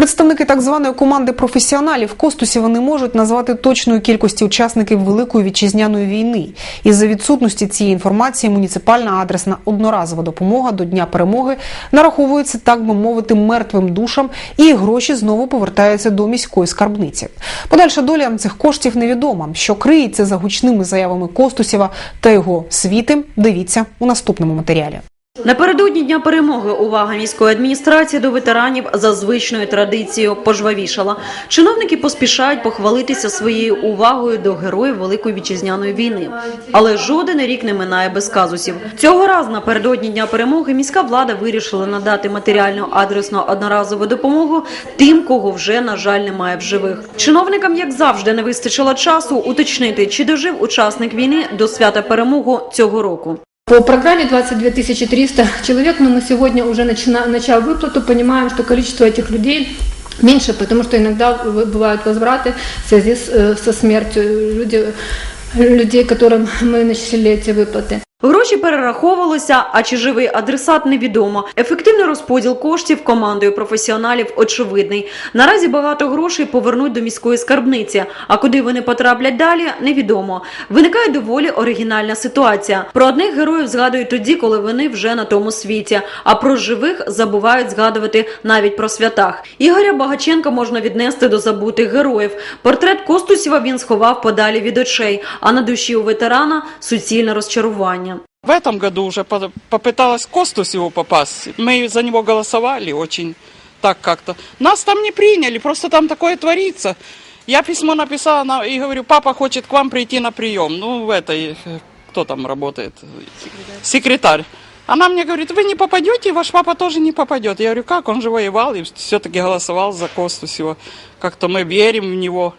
Представники так званої команди професіоналів Костусєва не можуть назвати точної кількості учасників Великої вітчизняної війни. Із-за відсутності цієї інформації муніципальна адресна одноразова допомога до Дня перемоги нараховується, так би мовити, мертвим душам, і гроші знову повертаються до міської скарбниці. Подальша доля цих коштів невідома. Що криється за гучними заявами Костусєва та його світи, дивіться у наступному матеріалі. Напередодні дня перемоги увага міської адміністрації до ветеранів за звичною традицією пожвавішала. Чиновники поспішають похвалитися своєю увагою до героїв Великої вітчизняної війни. Але жоден рік не минає без казусів. Цього разу напередодні дня перемоги міська влада вирішила надати матеріальну адресну одноразову допомогу тим, кого вже на жаль немає в живих. Чиновникам, як завжди, не вистачило часу уточнити, чи дожив учасник війни до свята перемогу цього року. По программе 22 300 человек, но мы сегодня уже начина, начав выплату, понимаем, что количество этих людей меньше, потому что иногда в- бывают возвраты в связи с, э, со смертью люди, людей, которым мы начали эти выплаты. Гроші перераховувалися, а чи живий адресат невідомо. Ефективний розподіл коштів командою професіоналів очевидний. Наразі багато грошей повернуть до міської скарбниці, а куди вони потраплять далі, невідомо. Виникає доволі оригінальна ситуація. Про одних героїв згадують тоді, коли вони вже на тому світі, а про живих забувають згадувати навіть про святах. Ігоря Багаченка можна віднести до забутих героїв. Портрет Костусєва він сховав подалі від очей, а на душі у ветерана суцільне розчарування. В этом году уже по- попыталась Костус его попасть. Мы за него голосовали очень так как-то. Нас там не приняли, просто там такое творится. Я письмо написала на- и говорю, папа хочет к вам прийти на прием. Ну, в этой, э, кто там работает? Секретарь. Секретарь. Она мне говорит, вы не попадете, ваш папа тоже не попадет. Я говорю, как, он же воевал и все-таки голосовал за Костусева. Как-то мы верим в него.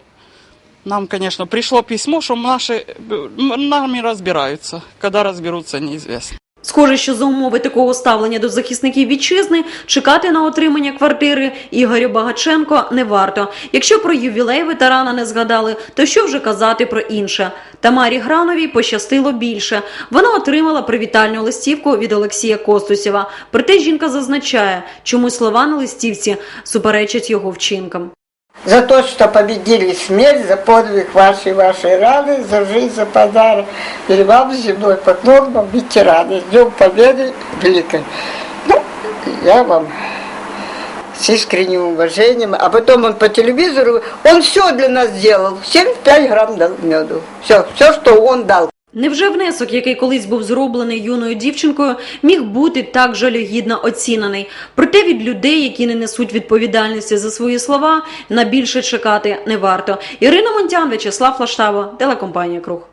Нам, конечно, пришло письмо, э, м- нами разбираются. Когда разберутся, неизвестно. Схоже, що за умови такого ставлення до захисників вітчизни чекати на отримання квартири Ігорю Багаченко не варто. Якщо про ювілей ветерана не згадали, то що вже казати про інше? Тамарі Грановій пощастило більше. Вона отримала привітальну листівку від Олексія Костусєва. Проте жінка зазначає, чому слова на листівці суперечать його вчинкам. За то, что победили смерть, за подвиг вашей вашей раны, за жизнь, за подарок. И вам земной под ногом ветераны. С Днем Победы великой. Ну, я вам с искренним уважением. А потом он по телевизору, он все для нас сделал. 75 грамм дал меду. Все, все, что он дал. Невже внесок, який колись був зроблений юною дівчинкою, міг бути так жалюгідно оцінений? Проте від людей, які не несуть відповідальності за свої слова, на більше чекати не варто. Ірина Монтян, В'ячеслав Лаштаво, телекомпанія Круг.